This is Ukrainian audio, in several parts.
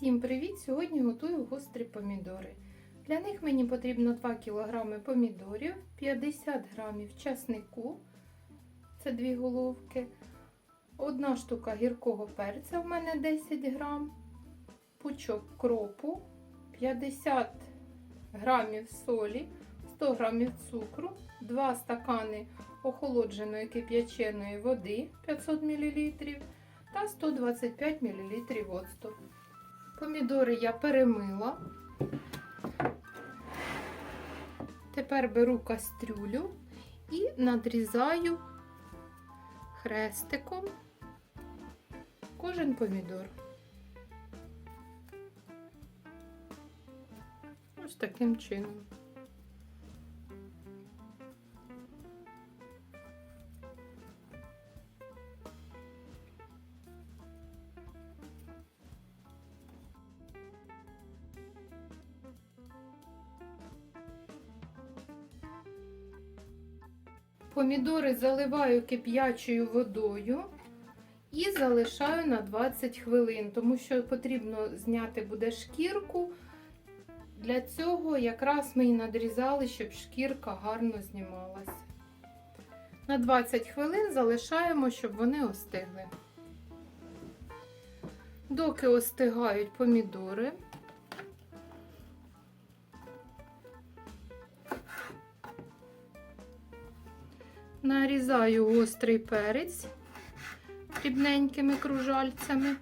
Всім привіт! Сьогодні готую гострі помідори. Для них мені потрібно 2 кг помідорів, 50 г часнику, це 2 головки, одна штука гіркого перця в мене 10 г, пучок кропу, 50 г солі, 100 г цукру, 2 стакани охолодженої кип'яченої води 500 мл та 125 мл оцту. Помідори я перемила. Тепер беру кастрюлю і надрізаю хрестиком кожен помідор. Ось таким чином. Помідори заливаю кип'ячою водою і залишаю на 20 хвилин, тому що потрібно зняти буде шкірку. Для цього якраз ми і надрізали, щоб шкірка гарно знімалася. На 20 хвилин залишаємо, щоб вони остигли. Доки остигають помідори, нарізаю гострий перець дрібненькими кружальцями.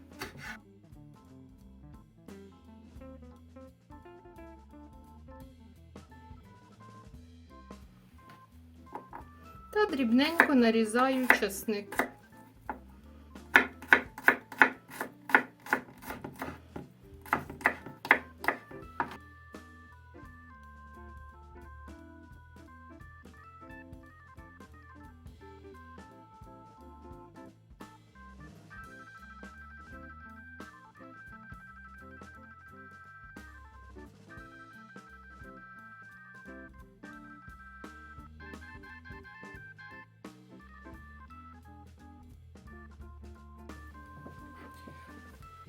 Та дрібненько нарізаю часник.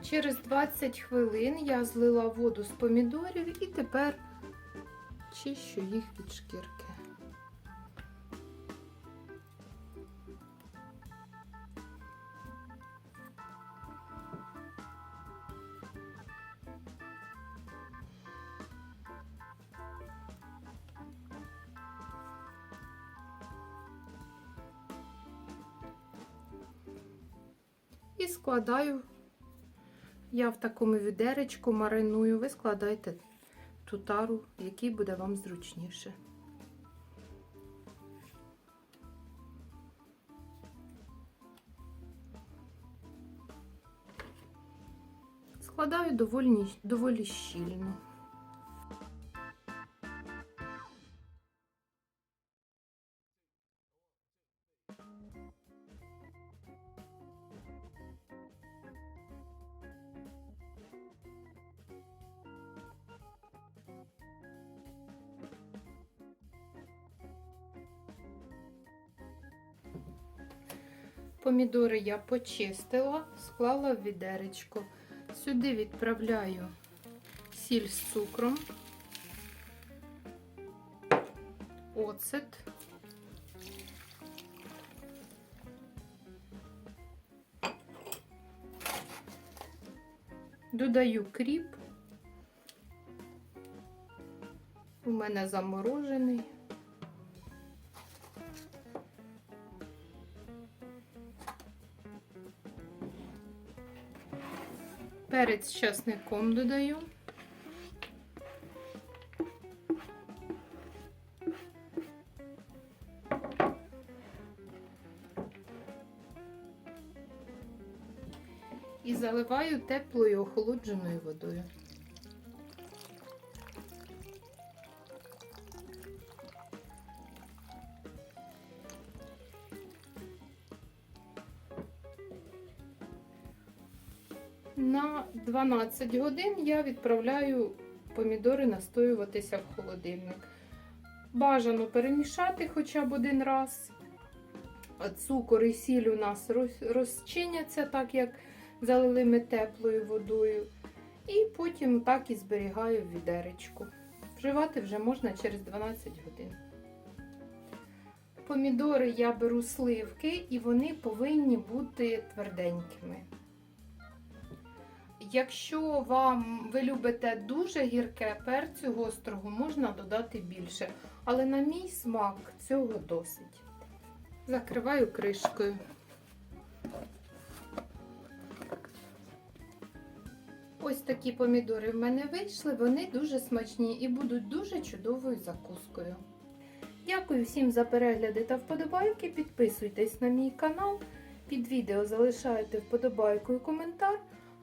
Через 20 хвилин я злила воду з помідорів і тепер чищу їх від шкірки. І складаю я в такому відеречку мариную, ви складайте ту тару, який буде вам зручніше. Складаю доволі, доволі щільно. Помідори я почистила, склала в відеречко. Сюди відправляю сіль з цукром, оцет, додаю кріп. У мене заморожений. Перець з часником додаю. І заливаю теплою охолодженою водою. На 12 годин я відправляю помідори настоюватися в холодильник. Бажано перемішати хоча б один раз. Цукор і сіль у нас розчиняться, так як залили ми теплою водою. І потім так і зберігаю в відеречку. Вживати вже можна через 12 годин. Помідори я беру сливки і вони повинні бути тверденькими. Якщо вам ви любите дуже гірке перцю гострого, можна додати більше. Але на мій смак цього досить. Закриваю кришкою. Ось такі помідори в мене вийшли, вони дуже смачні і будуть дуже чудовою закускою. Дякую всім за перегляди та вподобайки. Підписуйтесь на мій канал. Під відео залишайте вподобайку і коментар,